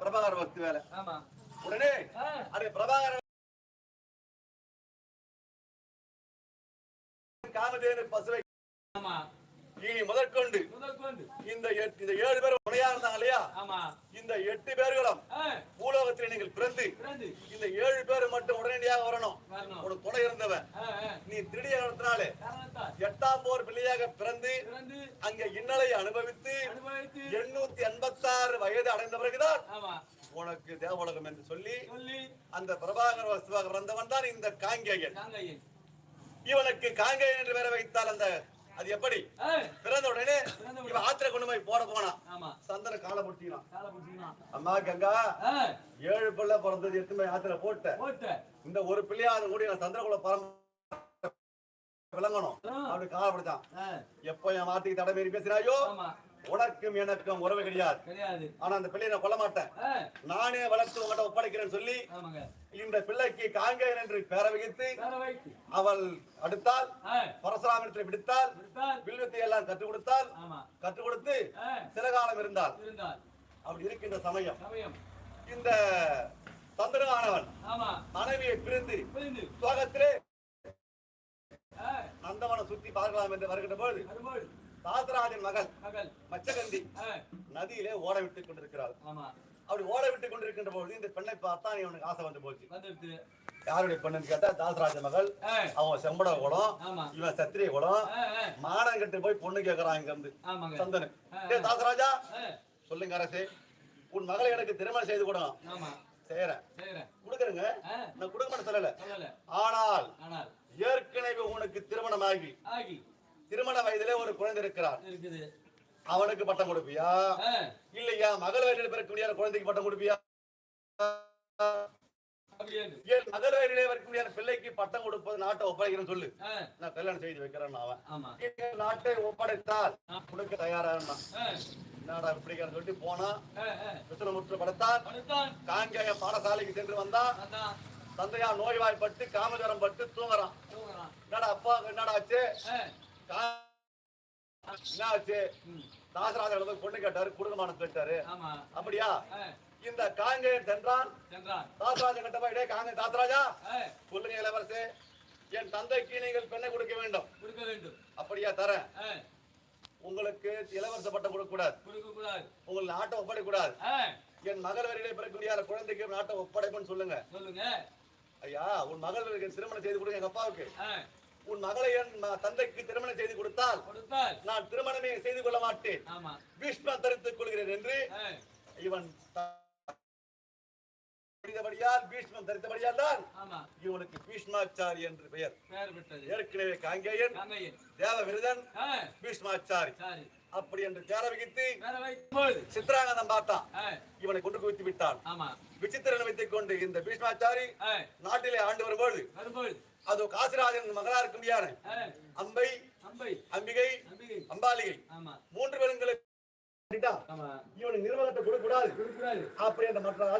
பிரபாகர வஸ்து வேலை. உடனே அது பிரபாகர காமதேனு பசுவை இனி முதற்கொண்டு முதற்கொண்டு. இந்த ஏழு பேரும் இந்த எட்டு பேர்களும் பூலோகத்தில் நீங்கள் பிறந்து இந்த ஏழு பேர் மட்டும் உடனடியாக வரணும். உனக்கு துணை இருந்தவன். நீ திருடிய காரணத்தினாலே எட்டாம் போர் பிள்ளையாக பிறந்து அங்க இன்னலை அனுபவித்து எண்ணூத்தி எண்பத்தாறு வயது அடைந்த பிறகுதான் உனக்கு தேவலோகம் என்று சொல்லி அந்த பிரபாகர வஸ்துவாக பிறந்தவன் தான் இந்த காங்கேயன். இவனுக்கு காங்கேயன் என்று வேற வைத்தால் அந்த அது எப்படி? பிறந்த உடனே. இவன் ஆத்திர கொண்டு போய் போட ஆமா. சந்தன காலை பிடிச்சிக்கலாம் காலை பிடிச்சிக்கலாம் அம்மா கங்கா ஏழு பிள்ளை பிறந்தது எத்தனை ஆத்திர போட்ட. இந்த ஒரு பிள்ளையாவது கூடி நான் சந்திரகுல பரம் விளங்கணும். அப்படி காலை பிடிச்சான். எப்ப என் வார்த்தைக்கு தடை மீறி பேசினாயோ? ஆமா. உனக்கும் எனக்கும் உறவு கிடையாது. ஆனா அந்த பிள்ளையை நான் கொல்ல மாட்டேன் நானே வளர்த்து உங்கள்கிட்ட ஒப்படைக்கிறேன்னு சொல்லி ஆமாங்க. இந்த பிள்ளைக்கு காங்கேயன் என்று பெற வைத்து அவள் அடுத்தால் ஆ, பரசுராமத்தில் விடுத்தால் வில்வத்தை எல்லாம் கற்றுக் கொடுத்தால் கற்றுக் கொடுத்து சில காலம் இருந்தால் அப்படி இருக்கின்ற சமயம். இந்த சந்திரகானவன் ஆமா. மனைவியை பிரிந்து ஆ, நந்தவனம் சுத்தி பார்க்கலாம் என்று வருகின்ற பொழுது தாசராஜன் மகள் மகள். மச்சகந்தி நதியிலே ஓட விட்டுக் கொண்டிருக்கிறாள். அப்படி ஓட விட்டுக் கொண்டிருக்கின்ற பொழுது இந்த பெண்ணை பார்த்தா இவனுக்கு ஆசை வந்து போச்சு. யாருடைய பெண்ணுன்னு கேட்டா தாசராஜ மகள். அவன் செம்பட ஆமா. இவன் சத்திரிய ஆ, மானம் கட்டு போய் பொண்ணு கேக்குறான் இங்க இருந்து ஆமாங்க சந்தனு. டேய் தாசராஜா சொல்லுங்க அரசே. உன் மகளை எனக்கு திருமணம் செய்து கொடுங்க செய்யறேன் கொடுக்குறேங்க. நான் கொடுக்க மாட்டேன் சொல்லல. ஆனால். ஏற்கனவே உனக்கு திருமணமாகி. ஆகி. திருமண வயதிலே ஒரு குழந்தை இருக்கிறார் இருக்குது. அவனுக்கு பட்டம் கொடுப்பியா? இல்லையா? மகள் வயதில் பிறக்க முடியாத குழந்தைக்கு பட்டம் கொடுப்பியா? மகள் வயதிலே பிறக்க முடியாத பிள்ளைக்கு பட்டம் கொடுப்பது நாட்டை ஒப்படைக்கிறேன்னு சொல்லு. நான் கல்யாணம் செய்து வைக்கிறேன் அவன். நாட்டை ஒப்படைத்தால் கொடுக்க தயாரானா ஆ, என்னடா இப்படிக்காரன் சொல்லிட்டு போனா. விஷ்ணுமுற்று படுத்தான். காங்கேய பாடசாலைக்கு சென்று வந்தான். தந்தையா நோய்வாய்ப்பட்டு காமஜரம் பட்டு தூங்குறான். என்னடா அப்பா என்னடா ஆச்சு? என்ன ஆச்சு தாசராஜர் பொண்ணு கேட்டாரு குடும்பமான கேட்டாரு. அப்படியா? இந்த காங்கேயன் சென்றான். தாசராஜன் கிட்ட போய் "டேய் காங்க தாசராஜா சொல்லுங்க இளவரசே என் தந்தைக்கு நீங்கள் பெண்ணை கொடுக்க வேண்டும். கொடுக்க வேண்டும். அப்படியா தரேன். உங்களுக்கு இளவரச பட்டம் கொடுக்க கூடாது கொடுக்க கூடாது உங்கள் நாட்டை ஒப்படைக்க கூடாது என் மகள் வரையிலே பிறக்க முடியாத குழந்தைக்கு நாட்டை ஒப்படைப்புன்னு சொல்லுங்க. சொல்லுங்க. ஐயா உன் மகள் திருமணம் செய்து கொடுங்க எங்க அப்பாவுக்கு. உன் மகளை தந்தைக்கு திருமணம் செய்து கொடுத்தால் நான் திருமணமே செய்து கொள்ள மாட்டேன். பீஷ்ம தரித்துக் கொள்கிறேன் என்று இவன் செய்தபடியால் பீஷ்மம் தரித்தபடியால் தான் ஆமா. இவனுக்கு பீஷ்மாச்சாரி என்று பெயர். ஏற்கனவே காங்கேயன் தேவ விருதன் பீஷ்மாச்சாரி. சரி. அப்படி என்று தேர வகித்து சித்ராங்கதம் பார்த்தான். இவனை கொண்டு குவித்து விட்டான். ஆமா. விசித்திரன் வைத்துக் கொண்டு இந்த பீஷ்மாச்சாரி நாட்டிலே ஆண்டு வரும்போது. அது காசிராஜன் மகளா இருக்க முடியாது ஆ, அம்பை அம்பை. அம்பிகை அம்பாலிகை. மூன்று பேருங்களுக்கு ஆமா. இவனுக்கு நிர்வாகத்தை கொடுக்க கூடாது கொடுக்கூடாது அப்படி அந்த மற்ற